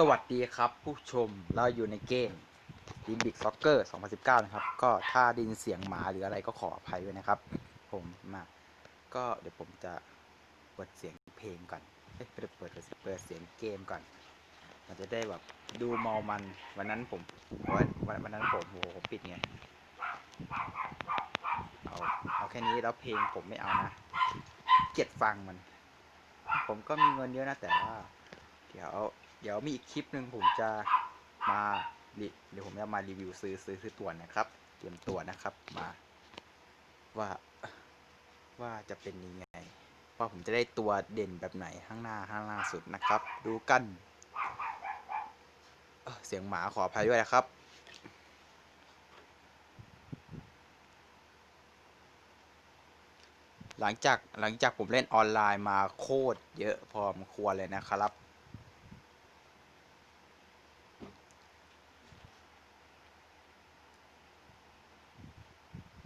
สวัสดีครับ ผู้ชมเราอยู่ในเกม d ิมบิกซ็อกเกอร์ 2019 นะครับ ก็ถ้าดินเสียงหมาหรืออะไรก็ขออภัยด้วยนะครับ ผมมาก็เดี๋ยวผมจะเปิดเสียงเพลงก่อนเอ้ยเปิดเปิดเปิดเสียงเกมก่อน มันจะได้แบบดูเมามันวันนั้นผมวันวันนั้นผมโหผมปิดไงเอาเอาแค่นี้แล้วเพลงผมไม่เอานะเกียดฟังมัน ผมก็มีเงินเยอะนะแต่ว่าเดี๋ยว เดี๋ยวมีอีกคลิปหนึ่งผมจะมารีเดี๋ยวผมจะมารีวิวซื้อซื้อซื้อตัวนะครับเตรียมตัวนะครับมา ว่าว่าจะเป็นยังไง ว่าผมจะได้ตัวเด่นแบบไหนข้างหน้าข้างล่างสุดนะครับ ดูกันเเสียงหมาขออภัยด้วยนะครับหลังจากหลังจากผมเล่นออนไลน์มาโคตรเยอะพอมควรเลยนะครับ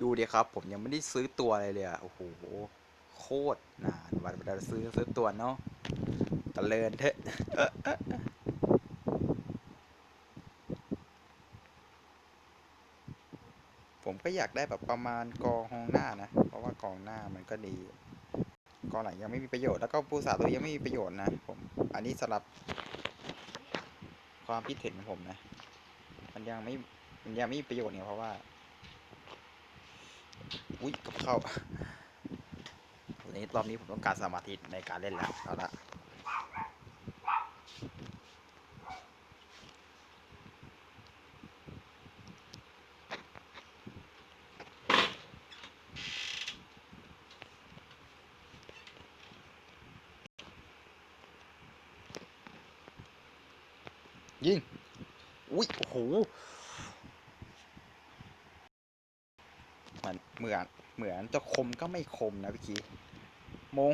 ดูดิครับ ผมยังไม่ได้ซื้อตัวอะไรเลยอะโอ้โห โคตรนานวันเราซื้อซื้อตัวเนาะตะเลินเถอะผมก็อยากได้แบบประมาณกองหน้านะ เพราะว่ากองหน้ามันก็ดีกองหลังยังไม่มีประโยชน์แล้วก็ปูสาตัวยังไม่มีประโยชน์นะ ผมอันนี้สำหรับความคิดเห็นของผมนะ มันยังไม่มันยังไม่มีประโยชน์เนี่ยเพราะว่า อุ้ยกับเข้าวันนี้รอบนี้ผมต้องการสมาธิในการเล่นแล้วเอาละยิง อุ้ย โอ้โห มันเหมือนเหมือนจะคมก็ไม่คมนะเมื่อกี้โมง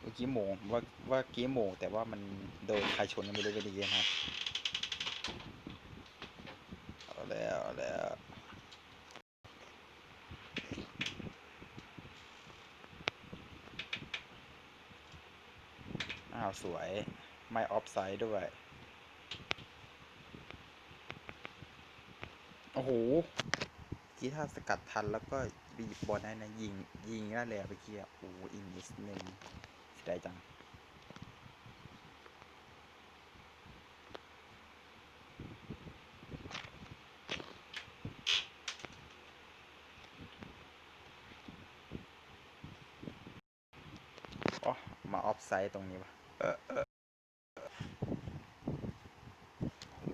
เมื่อกี้โมงว่าว่ากี้โมงแต่ว่ามันโดนใครชนก็ไม่รู้ไปดีนะครับเอาแล้วเอาแล้วอ้าวสวย ไม่ออฟไซด์ด้วย โอ้โหกี้ถ้าสกัดทันแล้วก็บีบบอลได้นะ ยิง ยิงได้เลยอะเมื่อกี้อะโอ้อีกนิดนึงเสียดายจังอ๋อมาออฟไซด์ตรงนี้วะเออเออ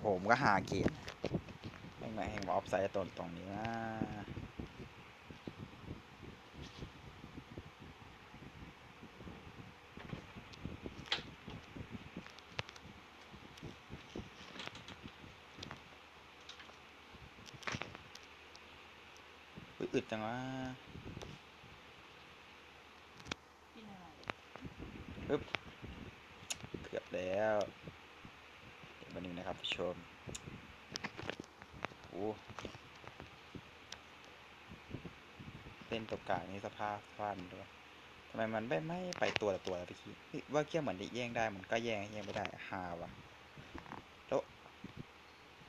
ผมก็หาเกม แห่งไหนแห่งมาออฟไซด์ตรงตรงนี้นะอึดจังวะปึ๊บเกือบแล้วเดี๋ยวมาหนึ่งนะครับผู้ชม โอ้เล่นตัวกลางนี่สภาพฟันด้วยทำไมมันไม่ไม่ไปตัวละตัวละพี่ว่าเกี้ยเหมือนดิแย่งได้มันก็แย่งแย่งไม่ได้ฮาวะแล้ว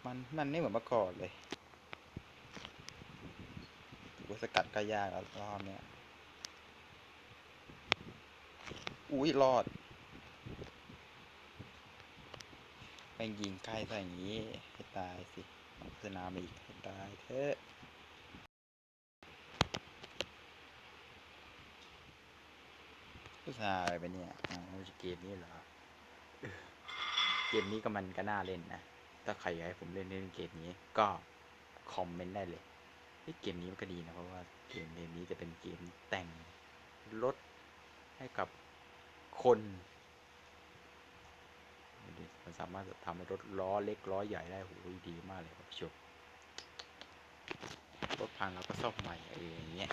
มันมันไม่เหมือนเมื่อก่อนเลยถือว่าสกัดก็ยากแล้วรอบเนี้ยอุ้ยรอดแม่งยิงใกล้ซะอย่างนี้ให้ตายสิ สนามอีกให้เถอะผู้ชายไปเนี่ยอ๋อเกมนี้เหรอ เกมนี้ก็มันก็น่าเล่นนะ ถ้าใครอยากให้ผมเล่นเล่นเกมนี้ก็คอมเมนต์ได้เลยเกมนี้มันก็ดีนะ เพราะว่าเกมเกมนี้จะเป็นเกมแต่งรถให้กับคน สามารถทำรถล้อเล็กล้อใหญ่ได้โหดีมากเลยครับผู้ชมรถพังเราก็ซ่อมใหม่เอออย่างเงี้ย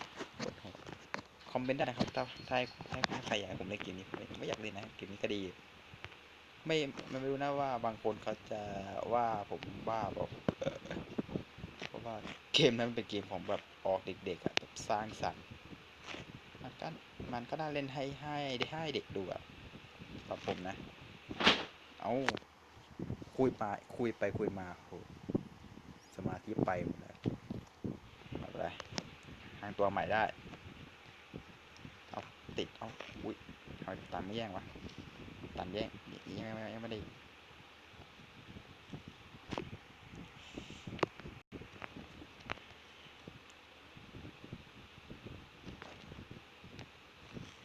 คอมเมนต์ได้นะครับ ถ้าถ้าถ้าใครอยากผมเล่นเกมนี้ไม่ไม่อยากเล่นนะเกมนี้ก็ดี ไม่ไม่รู้นะว่าบางคนเขาจะว่าผมบ้าบอกเพราะว่าเกมนั้นเป็นเกมของแบบออกเด็กๆอะแบบสร้างสรรค์มันก็มันก็น่าเล่นให้ให้ได้ให้เด็กดูอะสำหรับผมนะ เอา คุยไปคุยไปคุยมาโหสมาธิไปหมดเลยไม่เป็นไรหางตัวใหม่ได้ เอาติด เอาอุ้ยทำไมตันไม่แย่งวะ ตันแย่งยังไม่ยังไม่ได้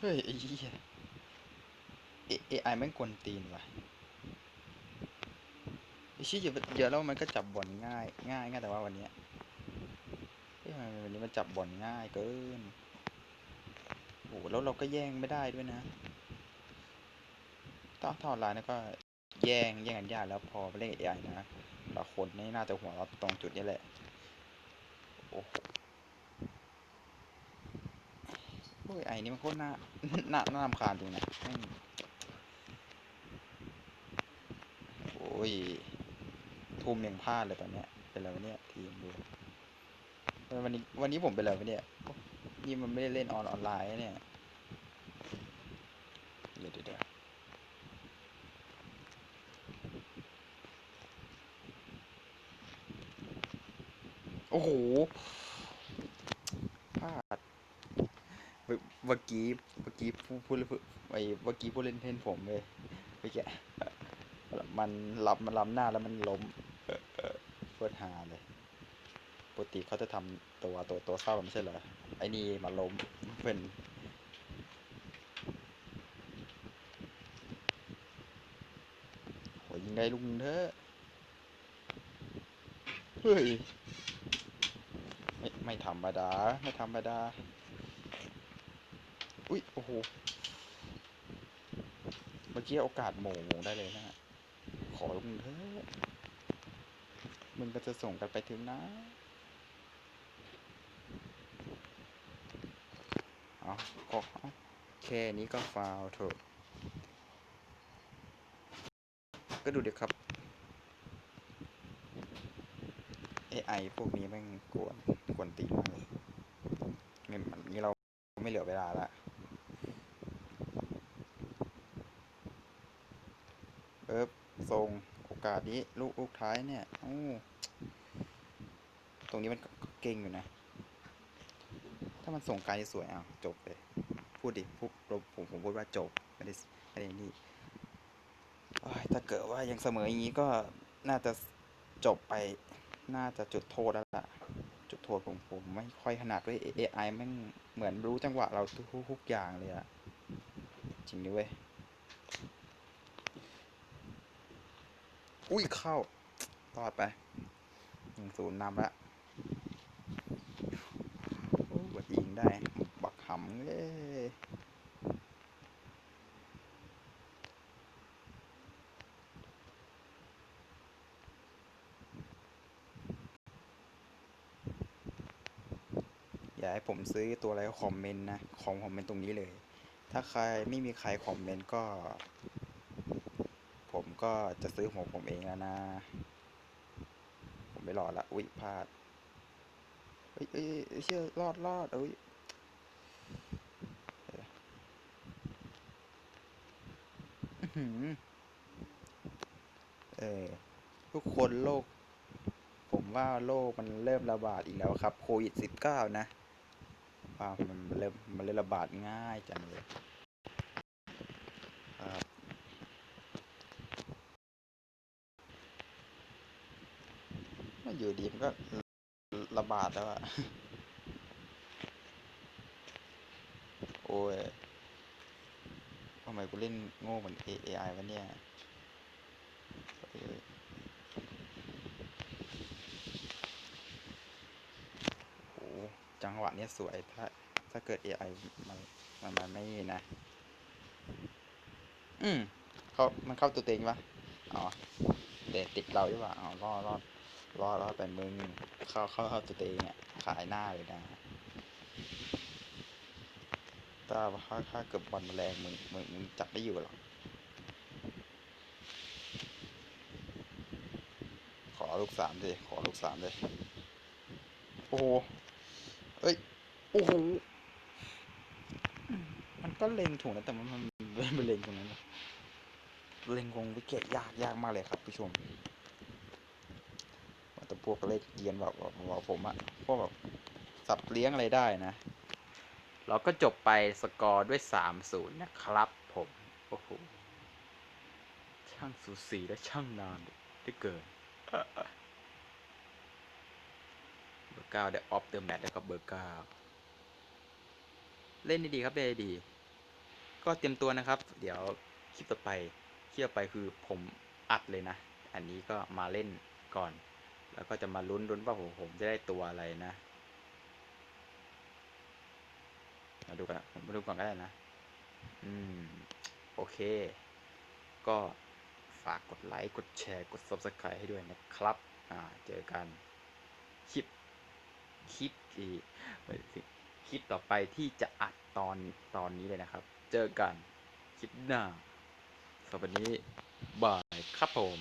เฮ้ยไอ้เหี้ยเอไอแม่งกวนตีนว่ะ ชี้เยอะเยอะแล้วมันก็จับบอลง่าย ง่ายง่ายแต่ว่าวันนี้เฮ้ยทำไมวันนี้มันจับบอลง่ายเกินโอ้โหแล้วเราก็แย่งไม่ได้ด้วยนะต้อนทอดไลน์นะก็แย่งแย่งกันยากแล้วพอไปเล่นเอไอนะเราคนนี่น่าจะหัวเราตรงจุดนี้แหละโอ้โหโอ้ยไอ้นี่มันโคตรน่าน่าน่ารำคาญจริงนะโอ้ย ทุ่มยังพลาดเลยตอนเนี้ยเป็นไรวเนี่ยทีมดูวันนี้วันนี้ผมเป็นไรวเนี่ยนี่มันไม่ได้เล่นออนออนไลน์เนี่ยเดี๋ยวเดี๋ยวเดี๋ยวโอ้โหพลาดเมื่อกี้เมื่อกี้ผู้ผู้เล่นไอ้เมื่อกี้ผู้เล่นเทนผมเลยเมื่อกี้มันลับมันล้ำหน้าแล้วมันล้ม เพื่อหาเลยปกติเขาจะทำตัวตัวตัวเศร้าไม่ใช่เหรอไอ้นี่มาล้มเป็นโหยิงได้ลุงเถอะเฮ้ยไม่ไม่ธรรมดาไม่ธรรมดาอุ้ยโอ้โหเมื่อกี้โอกาสโมงได้เลยนะขอลุงเถอะ มึงก็จะส่งกันไปถึงนะเอาก็เอแค่นี้ก็ฟาวเถอะ ก็ดูเดี๋ยวครับ AI พวกนี้แม่งกวนกวนตีมากเลยงั้นนี้เราไม่เหลือเวลาละเอิบส่ง กาสนี้ ลูกลูกท้ายเนี่ยโอ้ตรงนี้มันเก่งอยู่นะ ถ้ามันส่งไกลสวยอะจบเลย พูดดิพูดผมผมพูดว่าจบไม่ได้ไม่ได้นี่ถ้าเกิดว่ายังเสมออย่างนี้ก็น่าจะจบไปน่าจะจุดโทษแล้วล่ะ จุดโทษผมผมไม่ค่อยถนัดด้วย AI แม่เหมือนรู้จังหวะเราทุกทุกอย่างเลยอะจริงดิเว้ย อุ้ยเข้ารอดไปหนึ่งศูนย์นำละโอ้บดยิงได้ บักหำเลยอย่าให้ผมซื้อตัวอะไรก็คอมเมนต์นะ คอมคอมเมนต์ตรงนี้เลย ถ้าใครไม่มีใครคอมเมนต์ก็ ก็จะซื้อของผมเองแล้วนะ ผมไม่รอละอุ๊ยพลาดเอ้ยเอ้ยเอ้ยเชื่อรอดรอดเอ้ยเออทุกคนโลก ผมว่าโลกมันเริ่มระบาดอีกแล้วครับโควิดสิบเก้านะว่ามันเริ่มมันเริ่มระบาดง่ายจังเลยครับมัน อยู่ดีมันก็ระบาดแล้วอะโอ้ยทำไมกูเล่นโง่เหมือน AI วะเนี่ยโอ้จังหวะเนี้ยสวย ถ้า ถ้าเกิด AI มันมันมันไม่นะ อืมเขามันเข้าตัวเต็งปะอ๋อ เด็ติดเราดีกว่าอ๋อ รอดรอด รอดรอดแต่มึงเข้าเข้าเข้าตัวเต็งอะขายหน้าเลยนะถ้าถ้าถ้าเกิดบอลแรงมึงมึงมึงจับไม่อยู่หรอกขอลูกสามดิขอลูกสามเลยโอ้โหเอ้ยโอ้โหมันก็เล็งถูกนะแต่มันมันมันเล็งตรงนั้นเล็งวงวิกเกตยากยากมากเลยครับผู้ชม แต่พวกเลขเยียนแบบบอกผมอะพวกแบบสับเลี้ยงอะไรได้นะ เราก็จบไปสกอร์ด้วย 3-0 นะครับผม โอ้โห ช่างสูสีและช่างนานได้เกิน เบอร์เก้าได้ออฟเดอะแมตช์แล้วก็เบอร์เก้าเล่นดีๆครับเล่นดี ก็เตรียมตัวนะครับ เดี๋ยวคลิปต่อไปคลิปต่อไปคือผมอัดเลยนะ อันนี้ก็มาเล่นก่อน แล้วก็จะมาลุ้นลุ้นว่าผมผมจะได้ตัวอะไรนะมาดูกันผมมาดูก่อนก็ได้นะ อืม โอเค ก็ฝากกดไลค์ กดแชร์ กด subscribe ให้ด้วยนะครับ อ่า เจอกัน คลิป คลิปที่เอ้ยสิคลิปต่อไปที่จะอัดตอนตอนนี้เลยนะครับ เจอกัน คลิปหน้าสำหรับวันนี้ บายครับผม